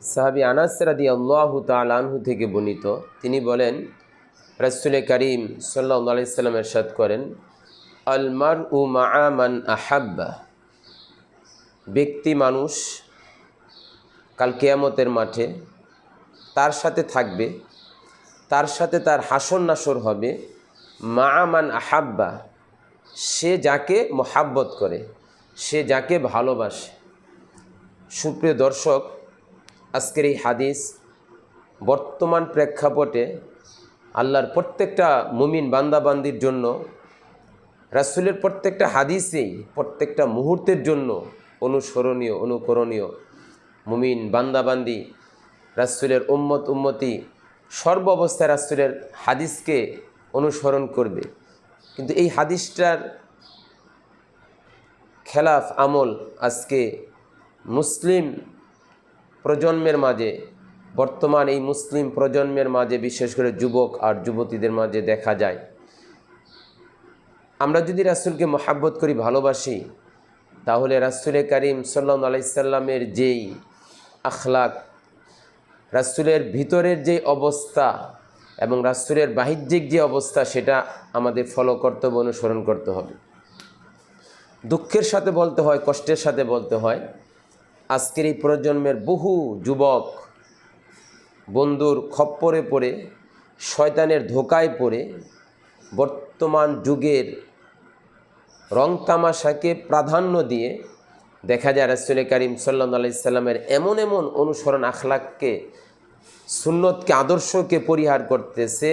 সাহাবি আনাস রাদি আল্লাহ তালাহু থেকে বর্ণিত। তিনি বলেন, রসুল করিম সাল্লা আলাইসাল্লাম এরশাদ করেন আলমার উ মান আহাব্বা। ব্যক্তি মানুষ কাল কেয়ামতের মাঠে তার সাথে থাকবে, তার সাথে তার হাসন নাসর হবে মা আমান আহাব্বা। সে যাকে মোহাব্বত করে, সে যাকে ভালোবাসে। সুপ্রিয় দর্শক আজকের এই হাদিস বর্তমান প্রেক্ষাপটে আল্লাহর প্রত্যেকটা মুমিন বান্দাবান্দির জন্য, রাসুলের প্রত্যেকটা হাদিসেই প্রত্যেকটা মুহূর্তের জন্য অনুসরণীয়, অনুকরণীয় মুমিন বান্দাবান্দি রাসুলের উম্মত, উম্মতি সর্ব অবস্থায় রাসুলের হাদিসকে অনুসরণ করবে। কিন্তু এই হাদিসটার খেলাফ আমল আজকে মুসলিম প্রজন্মের মাঝে, বর্তমান এই মুসলিম প্রজন্মের মাঝে, বিশেষ করে যুবক আর যুবতীদের মাঝে দেখা যায়। আমরা যদি রাসুলকে মোহাব্বত করি, ভালোবাসি, তাহলে রাসুলে করিম সাল্লা আলাইসাল্লামের যেই আখলাক, রাসুলের ভিতরের যে অবস্থা এবং রাসুলের বাহ্যিক যে অবস্থা, সেটা আমাদের ফলো কর্তব্য অনুসরণ করতে হবে। দুঃখের সাথে বলতে হয়, কষ্টের সাথে বলতে হয় আজকের এই প্রজন্মের বহু যুবক বন্ধুর খপ্পরে পড়ে, শয়তানের ধোকায় পড়ে, বর্তমান যুগের রং তামাশাকে প্রাধান্য দিয়ে দেখা যায় রাসুল করিম সাল্লা আলাইসাল্লামের এমন এমন অনুসরণ আখলাককে, সুন্নতকে, আদর্শকে পরিহার করতেছে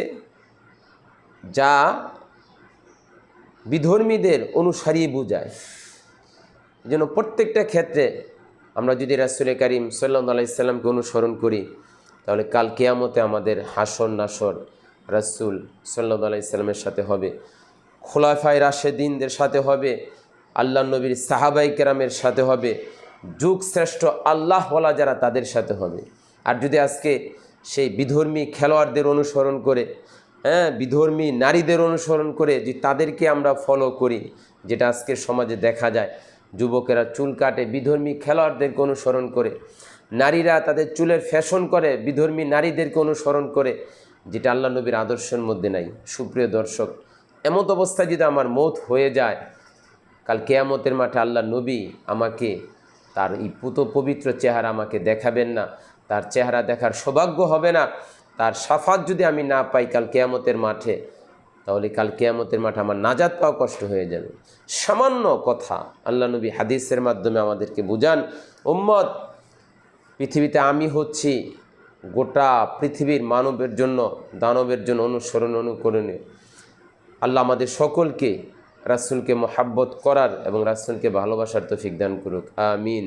যা বিধর্মীদের অনুসারী বুঝায়। যেন প্রত্যেকটা ক্ষেত্রে আমরা যদি রাসুল করিম সাল্লা আলাইসাল্লামকে অনুসরণ করি, তাহলে কাল কেয়ামতে আমাদের হাসর নাসর রাসুল সাল্লা আলাইসাল্লামের সাথে হবে। খোলাফায় রাশেদিনদের সাথে হবে, আল্লাহ নবীর সাহাবাই কেরামের সাথে হবে, যুগ শ্রেষ্ঠ আল্লাহ বলা যারা তাদের সাথে হবে। আর যদি আজকে সেই বিধর্মী খেলোয়াড়দের অনুসরণ করে হ্যাঁ বিধর্মী নারীদের অনুসরণ করে যে তাদেরকে আমরা ফলো করি, যেটা আজকের সমাজে দেখা যায় যুবকেরা চুল কাটে, বিধর্মী খেলোয়াড়দেরকে অনুসরণ করে। নারীরা তাদের চুলের ফ্যাশন করে, বিধর্মী নারীদেরকে অনুসরণ করে, যেটা আল্লাহ নবীর আদর্শের মধ্যে নাই। সুপ্রিয় দর্শক, এমত অবস্থায় যদি আমার মত হয়ে যায়, কাল কেয়ামতের মাঠে আল্লাহ নবী আমাকে, তার এই পুত পবিত্র চেহারা আমাকে দেখাবেন না, তার চেহারা দেখার সৌভাগ্য হবে না, তার সাফাত যদি আমি না পাই কাল কেয়ামতের মাঠে তাহলে কাল কেয়ামতের মাঠে আমার নাজাত পাওয়া কষ্ট হয়ে যাবে। সামান্য কথা আল্লাহ নবী হাদিসের মাধ্যমে আমাদেরকে বুঝান, উম্মত, পৃথিবীতে আমি হচ্ছি গোটা পৃথিবীর মানবের জন্য, দানবের জন্য অনুসরণ অনুকরণীয়। আল্লাহ আমাদের সকলকে, রাসুলকে মোহাব্বত করার এবং রাসুলকে ভালোবাসার তৌফিক দান করুক। আমিন।